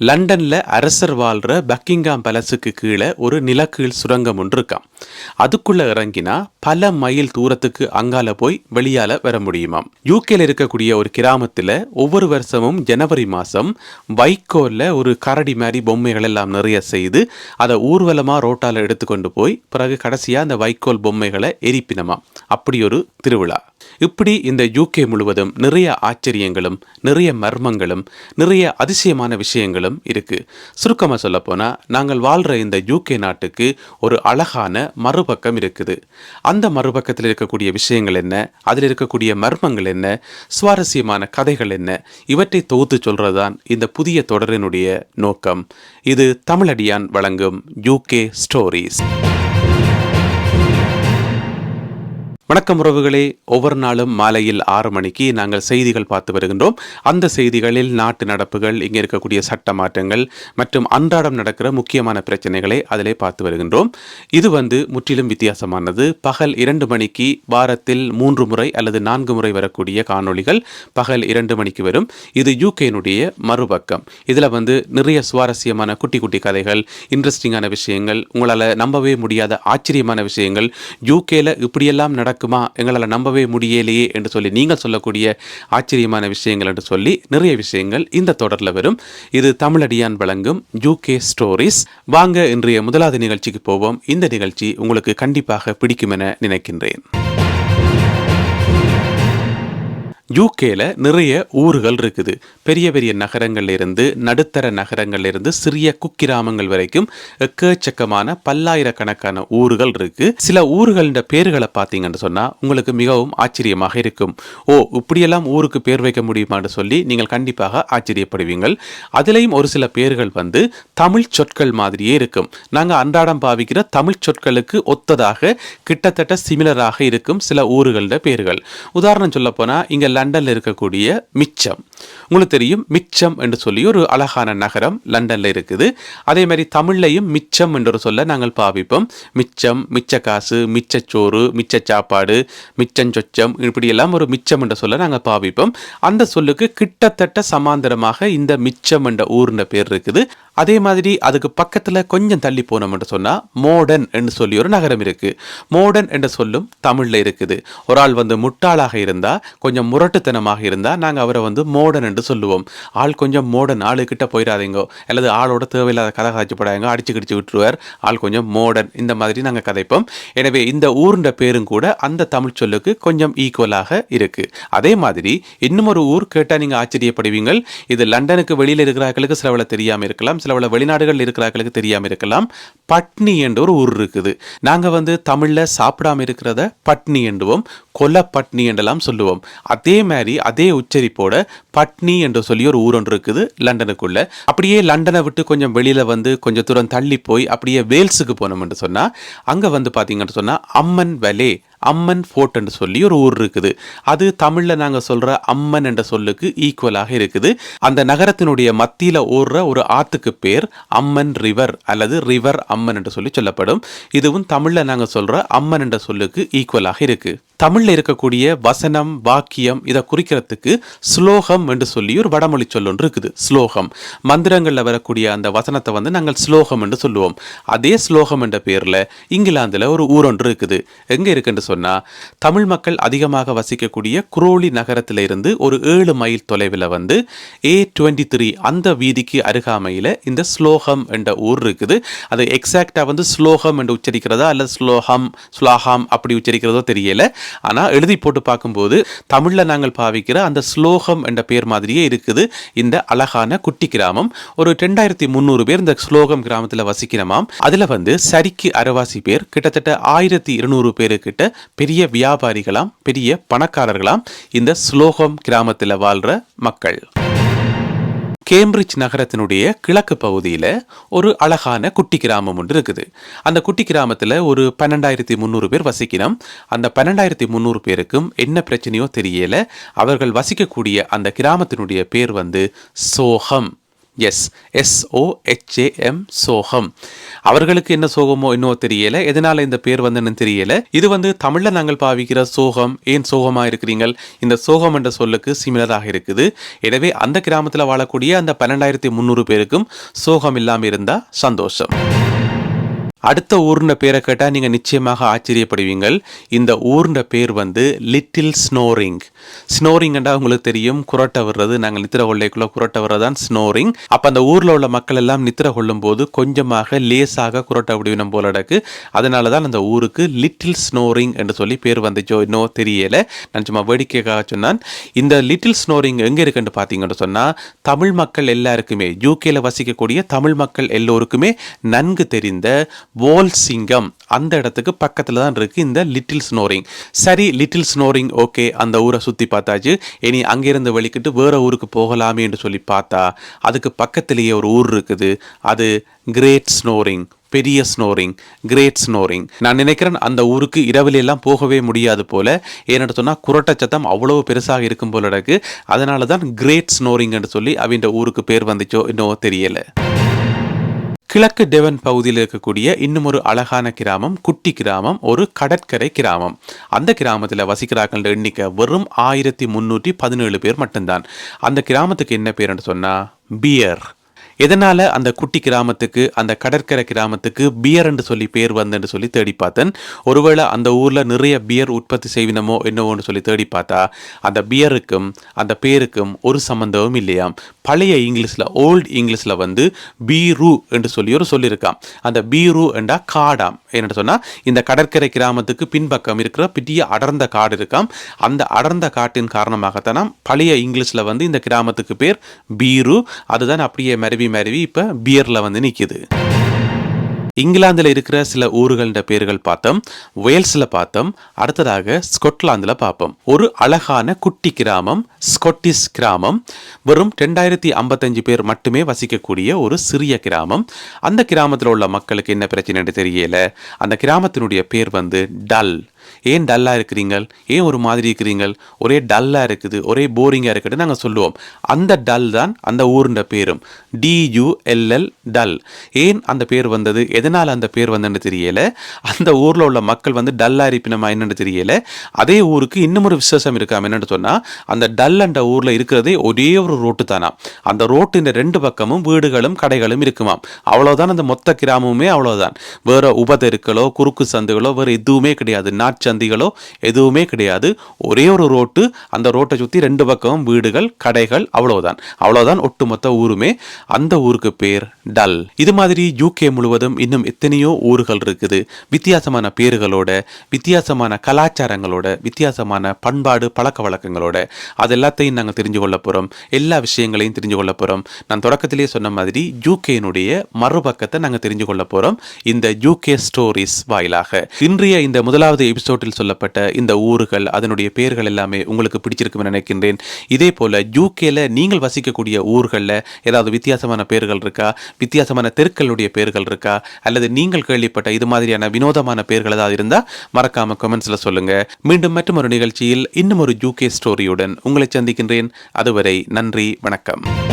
லண்டனில் அரசர் வாழ்கிற பக்கிங்காம் பேலஸுக்கு கீழே ஒரு நிலக்கீழ் சுரங்கம் ஒன்று இருக்கான் அதுக்குள்ளே இறங்கினா பல மைல் தூரத்துக்கு அங்கால போய் வெளியால் வர முடியுமாம். யூகேல இருக்கக்கூடிய ஒரு கிராமத்தில் ஒவ்வொரு வருஷமும் ஜனவரி மாதம் வைக்கோலில் ஒரு கரடி மாதிரி பொம்மைகள் எல்லாம் நிறைய செய்து அதை ஊர்வலமாக ரோட்டால் எடுத்துக்கொண்டு போய் பிறகு கடைசியாக அந்த வைக்கோல் பொம்மைகளை எரிப்பினமாம். அப்படி ஒரு திருவிழா. இப்படி இந்த யூகே முழுவதும் நிறைய ஆச்சரியங்களும் நிறைய மர்மங்களும் நிறைய அதிசயமான விஷயங்களும் இருக்கு. சுருக்கமாக சொல்லப்போனால் நாங்கள் வாழ்கிற இந்த யூகே நாட்டுக்கு ஒரு அழகான மறுபக்கம் இருக்குது. அந்த மறுபக்கத்தில் இருக்கக்கூடிய விஷயங்கள் என்ன? அதில் இருக்கக்கூடிய மர்மங்கள் என்ன? சுவாரஸ்யமான கதைகள் என்ன? இவற்றை தொகுத்து சொல்றதுதான் இந்த புதிய தொடரினுடைய நோக்கம். இது தமிழடியான் வழங்கும் யூகே ஸ்டோரீஸ் வணக்கம் உறவுகளே. ஒவ்வொரு நாளும் மாலையில் ஆறு மணிக்கு நாங்கள் செய்திகள் பார்த்து வருகின்றோம். அந்த செய்திகளில் நாட்டு நடப்புகள் இங்கே இருக்கக்கூடிய சட்ட மாற்றங்கள் மற்றும் அன்றாடம் நடக்கிற முக்கியமான பிரச்சனைகளை அதிலே பார்த்து வருகின்றோம். இது வந்து முற்றிலும் வித்தியாசமானது. பகல் இரண்டு மணிக்கு வாரத்தில் மூன்று முறை அல்லது நான்கு முறை வரக்கூடிய காணொளிகள் பகல் இரண்டு மணிக்கு வரும். இது யூகேனுடைய மறுபக்கம். இதில் வந்து நிறைய சுவாரஸ்யமான குட்டி குட்டி கதைகள் இன்ட்ரெஸ்டிங்கான விஷயங்கள் உங்களால் நம்பவே முடியாத ஆச்சரியமான விஷயங்கள் யூகேல இப்படியெல்லாம் நடக்குமா? எங்களால் நம்பவே முடியலையே என்று சொல்லி நீங்கள் சொல்லக்கூடிய ஆச்சரியமான விஷயங்கள் என்று சொல்லி நிறைய விஷயங்கள் இந்த தொடரில் வரும். இது தமிழடியான் வழங்கும் யூகே ஸ்டோரிஸ் வாங்க இன்றைய முதலாவது நிகழ்ச்சிக்கு போவோம். இந்த நிகழ்ச்சி உங்களுக்கு கண்டிப்பாக பிடிக்கும் என நினைக்கின்றேன். யூகேல நிறைய ஊர்கள் இருக்குது. பெரிய பெரிய நகரங்கள்ல இருந்து நடுத்தர நகரங்கள்ல இருந்து சிறிய குக்கிராமங்கள் வரைக்கும் எக்கச்சக்கமான பல்லாயிரக்கணக்கான ஊர்கள் இருக்கு. சில ஊர்கள்ட பேர்களை பார்த்தீங்கன்னு சொன்னா உங்களுக்கு மிகவும் ஆச்சரியமாக இருக்கும். ஓ இப்படியெல்லாம் ஊருக்கு பேர் வைக்க முடியுமான்னு சொல்லி நீங்கள் கண்டிப்பாக ஆச்சரியப்படுவீங்கள். அதுலேயும் ஒரு சில பேர்கள் வந்து தமிழ் சொற்கள் மாதிரியே இருக்கும். நாங்கள் அன்றாடம் பாவிக்கிற தமிழ் சொற்களுக்கு ஒத்ததாக கிட்டத்தட்ட சிமிலராக இருக்கும் சில ஊர்கள்ட பேர்கள். உதாரணம் சொல்ல போனா இங்க லண்டனில் இருக்கக்கூடிய மிச்சம். உங்களுக்கு தெரியும் மிச்சம் என்று சொல்லி ஒரு அழகான நகரம் லண்டனில் இருக்குது. அதே மாதிரி தமிழ்லையும் மிச்சம் என்ற ஒரு சொல்ல நாங்கள் பாவிப்போம். மிச்சம் மிச்ச காசு மிச்சச்சோறு மிச்ச சாப்பாடு மிச்சஞ்சொச்சம் இப்படியெல்லாம் ஒரு மிச்சம் என்ற சொல்ல நாங்கள் பாவிப்போம். அந்த சொல்லுக்கு கிட்டத்தட்ட சமாந்தரமாக இந்த மிச்சம் என்ற ஊர்ன்ற பேர் இருக்குது. அதே மாதிரி அதுக்கு பக்கத்தில் கொஞ்சம் தள்ளி போனோம் என்று மோடன் என்று சொல்லி ஒரு நகரம் இருக்குது மோடன் என்ற சொல்லும் தமிழில் இருக்குது. ஒரு ஆள் வந்து முட்டாளாக இருந்தால் கொஞ்சம் முரட்டுத்தனமாக இருந்தால் நாங்கள் அவரை வந்து மோடன் என்று சொல்லுவோம். ஆள் கொஞ்சம் மோடன் ஆளுக்கிட்ட போயிடாதீங்கோ. அல்லது ஆளோட தேவையில்லாத கதை காய்ச்சிப்படாதீங்க. அடிச்சு கிடிச்சு விட்டுருவார். ஆள் கொஞ்சம் மோடன் இந்த மாதிரி நாங்கள் கதைப்போம். எனவே இந்த ஊருண்ட பேரும் கூட அந்த தமிழ் சொல்லுக்கு கொஞ்சம் ஈக்குவலாக இருக்குது அதே மாதிரி இன்னும் ஒரு ஊர் கேட்டால் நீங்கள் ஆச்சரியப்படுவீங்க இது லண்டனுக்கு வெளியில் இருக்கிறார்களுக்கு சிலவில் தெரியாமல் இருக்கலாம். உள்ள வெளிநாடுகள் இருக்கிறார்களுக்கு தெரியாமல் இருக்கலாம். பட்னி என்ற ஒரு ஊர் இருக்குது. நாங்கள் வந்து தமிழில் சாப்பிடாம இருக்கிறத பட்னி என்றுவோம். கொல பட்னி என்றெல்லாம் சொல்லுவோம். அதே மாதிரி அதே உச்சரிப்போட பட்னி என்று சொல்லி ஒரு ஊர் ஒன்று இருக்குது லண்டனுக்குள்ள. அப்படியே லண்டனை விட்டு கொஞ்சம் வெளியில் வந்து கொஞ்சம் தூரம் தள்ளி போய் அப்படியே வேல்ஸுக்கு போனோம் என்று சொன்னால் அங்கே வந்து பார்த்தீங்கன்னு சொன்னால் அம்மன் வலே அம்மன் ஃபோர்ட் என்று சொல்லி ஒரு ஊர் இருக்குது. அது தமிழில் நாங்கள் சொல்கிற அம்மன் என்ற சொல்லுக்கு ஈக்குவலாக இருக்குது. அந்த நகரத்தினுடைய மத்தியில் ஓடுற ஒரு ஆத்துக்கு பேர் அம்மன் ரிவர் அல்லது ரிவர் அம்மன் என்று சொல்லி சொல்லப்படும். இதுவும் தமிழில் நாங்கள் சொல்கிற அம்மன் என்ற சொல்லுக்கு ஈக்குவலாக இருக்குது தமிழில் இருக்கக்கூடிய வசனம் வாக்கியம் இதை குறிக்கிறதுக்கு ஸ்லோகம் என்று சொல்லி ஒரு வடமொழி சொல் ஒன்று இருக்குது. ஸ்லோகம். மந்திரங்களில் வரக்கூடிய அந்த வசனத்தை வந்து நாங்கள் ஸ்லோகம் என்று சொல்லுவோம். அதே ஸ்லோகம் என்ற பேரில் இங்கிலாந்தில் ஒரு ஊர் ஒன்று இருக்குது. எங்கே இருக்குன்னு சொன்னால் தமிழ் மக்கள் அதிகமாக வசிக்கக்கூடிய குரோலி நகரத்தில் இருந்து ஒரு ஏழு மைல் தொலைவில் வந்து ஏ டுவெண்ட்டி த்ரீ அந்த வீதிக்கு அருகாமையில் இந்த ஸ்லோகம் என்ற ஊர் இருக்குது. அது எக்ஸாக்டாக வந்து ஸ்லோகம் என்று உச்சரிக்கிறதா அல்லது ஸ்லோகம் ஸ்லாஹாம் அப்படி உச்சரிக்கிறதோ தெரியலை. ஆனால் எழுதி போட்டு பார்க்கும்போது தமிழில் நாங்கள் பாவிக்கிற அந்த ஸ்லோகம் என்ற பேர் மாதிரியே இருக்குது. இந்த அழகான குட்டி கிராமம். ஒரு ரெண்டாயிரத்தி முந்நூறு பேர் இந்த ஸ்லோகம் கிராமத்தில் வசிக்கிறமாம் அதில் வந்து சரிக்கு அரவாசி பேர் கிட்டத்தட்ட ஆயிரத்தி இருநூறு பேருக்கிட்ட கிட்ட பெரிய வியாபாரிகளாம் பெரிய பணக்காரர்களாம் இந்த ஸ்லோகம் கிராமத்தில் வாழ்கிற மக்கள். கேம்பிரிட்ஜ் நகரத்தினுடைய கிழக்கு பகுதியில் ஒரு அழகான குட்டி கிராமம் ஒன்று இருக்குது. அந்த குட்டி கிராமத்தில் ஒரு பன்னெண்டாயிரத்தி முந்நூறு பேர் வசிக்கணும். அந்த பன்னெண்டாயிரத்தி முந்நூறு பேருக்கும் என்ன பிரச்சனையோ தெரியல. அவர்கள் வசிக்கக்கூடிய அந்த கிராமத்தினுடைய பேர் வந்து சோகம். எஸ் எஸ்ஓஹெச்ஏஎம் சோகம். அவர்களுக்கு என்ன சோகமோ இன்னும் தெரியல. எதனால இந்த பேர் வந்துன்னு தெரியல. இது வந்து தமிழ்ல நாங்கள் பாவிக்கிற சோகம். ஏன் சோகமா இருக்கிறீங்கள்? இந்த சோகம் என்ற சொல்லுக்கு சிமிலராக இருக்குது. எனவே அந்த கிராமத்தில் வாழக்கூடிய அந்த பன்னெண்டாயிரத்தி முந்நூறு பேருக்கும் சோகம் இல்லாமல் இருந்தால் சந்தோஷம். அடுத்த ஊர்ன பேரை கேட்டால் நீங்கள் நிச்சயமாக ஆச்சரியப்படுவீங்கள். இந்த ஊர்ன பேர் வந்து லிட்டில் ஸ்னோரிங். ஸ்னோரிங்ண்டா உங்களுக்கு தெரியும் குரட்டை வர்றது நாங்கள் நித்திர கொள்ளைக்குள்ளே குரட்டை வர்றது தான் ஸ்னோரிங். அப்போ அந்த ஊரில் உள்ள மக்கள் எல்லாம் நித்திர கொள்ளும் போது கொஞ்சமாக லேசாக குரட்டை விடுவினம் போல நடக்கு. அதனால தான் அந்த ஊருக்கு லிட்டில் ஸ்னோரிங் என்று சொல்லி பேர் வந்துச்சோ இன்னும் தெரியலை. நான் சும்மா வேடிக்கைக்காக சொன்னான். இந்த லிட்டில் ஸ்னோரிங் எங்கே இருக்குன்னு பார்த்தீங்கன்னு சொன்னால் தமிழ் மக்கள் எல்லாருக்குமே யூகேல வசிக்கக்கூடிய தமிழ் மக்கள் எல்லோருக்குமே நன்கு தெரிந்த வோல் சிங்கம் அந்த இடத்துக்கு பக்கத்தில் தான் இருக்குது இந்த லிட்டில் ஸ்னோரிங் சரி லிட்டில் ஸ்னோரிங் ஓகே அந்த ஊரை சுற்றி பார்த்தாச்சு. இனி அங்கேருந்து வெளிக்கிட்டு வேறு ஊருக்கு போகலாமே என்று சொல்லி பார்த்தா அதுக்கு பக்கத்திலேயே ஒரு ஊர் இருக்குது. அது கிரேட் ஸ்னோரிங் பெரிய ஸ்னோரிங் கிரேட் ஸ்னோரிங் நான் நினைக்கிறேன் அந்த ஊருக்கு இரவிலெல்லாம் போகவே முடியாது போல. ஏன்னு சொன்னால் குரட்ட சத்தம் அவ்வளோ பெருசாக இருக்கும் போல இருக்கு. அதனால தான் கிரேட் ஸ்னோரிங் என்று சொல்லி அவன் ஊருக்கு பேர் வந்துச்சோ இன்னும் தெரியலை. கிழக்கு டெவன் பகுதியில் இருக்கக்கூடிய இன்னும் ஒரு அழகான கிராமம் குட்டி கிராமம் ஒரு கடற்கரை கிராமம். அந்த கிராமத்தில் வசிக்கிறார்கள் எண்ணிக்கை வெறும் ஆயிரத்தி முன்னூற்றி பதினேழு பேர் மட்டும்தான். அந்த கிராமத்துக்கு என்ன பேருன்னு சொன்னால் பியர். எதனால அந்த குட்டி கிராமத்துக்கு அந்த கடற்கரை கிராமத்துக்கு பியர் என்று சொல்லி பேர் வந்துன்னு சொல்லி தேடி பார்த்தேன். ஒருவேளை அந்த ஊரில் நிறைய பியர் உற்பத்தி செய்வினமோ என்னவோன்னு சொல்லி தேடி பார்த்தா அந்த பியருக்கும் அந்த பேருக்கும் ஒரு சம்பந்தமும் இல்லையாம் பழைய இங்கிலீஷில் ஓல்டு இங்கிலீஷில் வந்து பீரு என்று சொல்லி ஒரு சொல்லியிருக்கான் அந்த பீரு என்றா காடாம் என்னென்னு சொன்னால் இந்த கடற்கரை கிராமத்துக்கு பின்பக்கம் இருக்கிற பெரிய அடர்ந்த காடு இருக்காம். அந்த அடர்ந்த காட்டின் காரணமாகத்தான் பழைய இங்கிலீஷில் வந்து இந்த கிராமத்துக்கு பேர் பீரு. அதுதான் அப்படியே மருவி மருவி இப்போ பியரில் வந்து நிற்கிது இங்கிலாந்தில் இருக்கிற சில ஊர்கள்ன்ற பேர்கள் பார்த்தோம் வேல்ஸில் பார்த்தோம் அடுத்ததாக ஸ்கொட்லாந்தில் பார்ப்போம். ஒரு அழகான குட்டி கிராமம் ஸ்கொட்டிஷ் கிராமம். வெறும் ரெண்டாயிரத்தி ஐம்பத்தஞ்சு பேர் மட்டுமே வசிக்கக்கூடிய ஒரு சிறிய கிராமம். அந்த கிராமத்தில் உள்ள மக்களுக்கு என்ன பிரச்சனை தெரியல. அந்த கிராமத்தினுடைய பேர் வந்து டல் ஏன் டல்லாக இருக்கிறீங்கள்? ஏன் ஒரு மாதிரி இருக்கிறீங்கள்? ஒரே டல்லாக இருக்குது ஒரே போரிங்காக இருக்குது நாங்கள் சொல்லுவோம். அந்த டல் தான் அந்த ஊருன்ற பேரும். டியூஎல்எல் டல் ஏன் அந்த பேர் வந்தது? எதனால் அந்த பேர் வந்ததுன்னு தெரியல. அந்த ஊரில் உள்ள மக்கள் வந்து டல்லாக இருப்பினமா என்னென்னு தெரியல. அதே ஊருக்கு இன்னும் ஒரு விசேஷம் இருக்காம என்னென்னு சொன்னால் அந்த டல் என்ற ஊரில் இருக்கிறதே ஒரே ஒரு ரோட்டு தானா அந்த ரோட்டின் ரெண்டு பக்கமும் வீடுகளும் கடைகளும் இருக்குமாம். அவ்வளோதான் அந்த மொத்த கிராமமுமே அவ்வளோதான் வேற உபதெருக்களோ குறுக்கு சந்துகளோ வேறு எதுவுமே கிடையாது. நாட்சந்திகளோ எதுவுமே கிடையாது. ஒரே ஒரு ரோட்டு அந்த ரோட்டை சுற்றி ரெண்டு பக்கமும் வீடுகள் கடைகள் அவ்வளோதான் அவ்வளோதான் ஒட்டுமொத்த ஊருமே. அந்த ஊருக்கு பேர் டல். இது மாதிரி யூகே முழுவதும் இன்னும் எத்தனையோ ஊர்கள் இருக்குது. வித்தியாசமான பேர்களோட வித்தியாசமான கலாச்சாரங்களோட வித்தியாசமான பண்பாடு பழக்க வழக்கங்களோட. அது எல்லாத்தையும் நாங்கள் தெரிஞ்சு கொள்ள போகிறோம் எல்லா விஷயங்களையும் தெரிஞ்சு கொள்ள போகிறோம் நான் தொடக்கத்திலேயே சொன்ன மாதிரி யூகேனுடைய மறுபக்கத்தை நாங்கள் தெரிஞ்சு கொள்ள போகிறோம் இந்த யூகே ஸ்டோரிஸ் வாயிலாக. இன்றைய இந்த முதலாவது எபிசோடில் சொல்லப்பட்ட இந்த ஊர்கள் அதனுடைய பேர்கள் எல்லாமே உங்களுக்கு பிடிச்சிருக்குன்னு நினைக்கின்றேன். இதே போல யூகேல நீங்கள் வசிக்கக்கூடிய ஊர்களில் ஏதாவது வித்தியாசமான பேர்கள் இருக்கா? வித்தியாசமான தெருக்களுடைய பேர்கள் இருக்கா? அல்லது நீங்கள் கேள்விப்பட்ட இது மாதிரியான வினோதமான பேர்கள் ஏதாவது இருந்தால் மறக்காம கமெண்ட்ஸில் சொல்லுங்க. மீண்டும் மற்றும் ஒரு நிகழ்ச்சியில் இன்னும் ஒரு யூகே ஸ்டோரியுடன் உங்களை சந்திக்கின்றேன். அதுவரை நன்றி வணக்கம்.